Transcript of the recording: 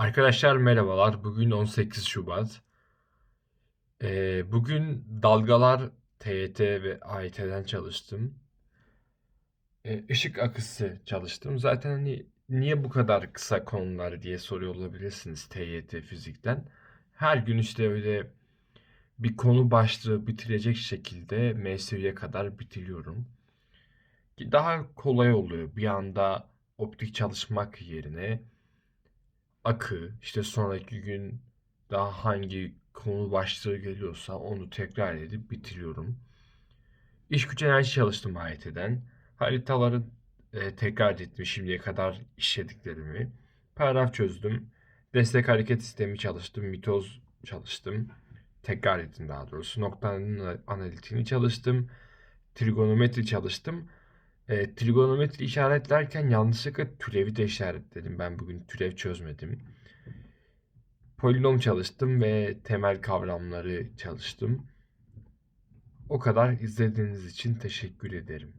Arkadaşlar merhabalar. Bugün 18 Şubat. Ee, bugün dalgalar TYT ve AYT'den çalıştım. Ee, ışık akısı çalıştım. Zaten hani niye bu kadar kısa konular diye soruyor olabilirsiniz TYT fizikten. Her gün işte öyle bir konu başlığı bitirecek şekilde MSÜ'ye kadar bitiriyorum. Daha kolay oluyor bir anda optik çalışmak yerine akı, işte sonraki gün daha hangi konu başlığı geliyorsa onu tekrar edip bitiriyorum. İş güç enerji çalıştım AYT'den. Haritaları e, tekrar ettim şimdiye kadar işlediklerimi. Paragraf çözdüm. Destek hareket sistemi çalıştım. Mitoz çalıştım. Tekrar ettim daha doğrusu. Noktanın analitiğini çalıştım. Trigonometri çalıştım. E, trigonometri işaretlerken yanlışlıkla türevi de işaretledim. Ben bugün türev çözmedim. Polinom çalıştım ve temel kavramları çalıştım. O kadar izlediğiniz için teşekkür ederim.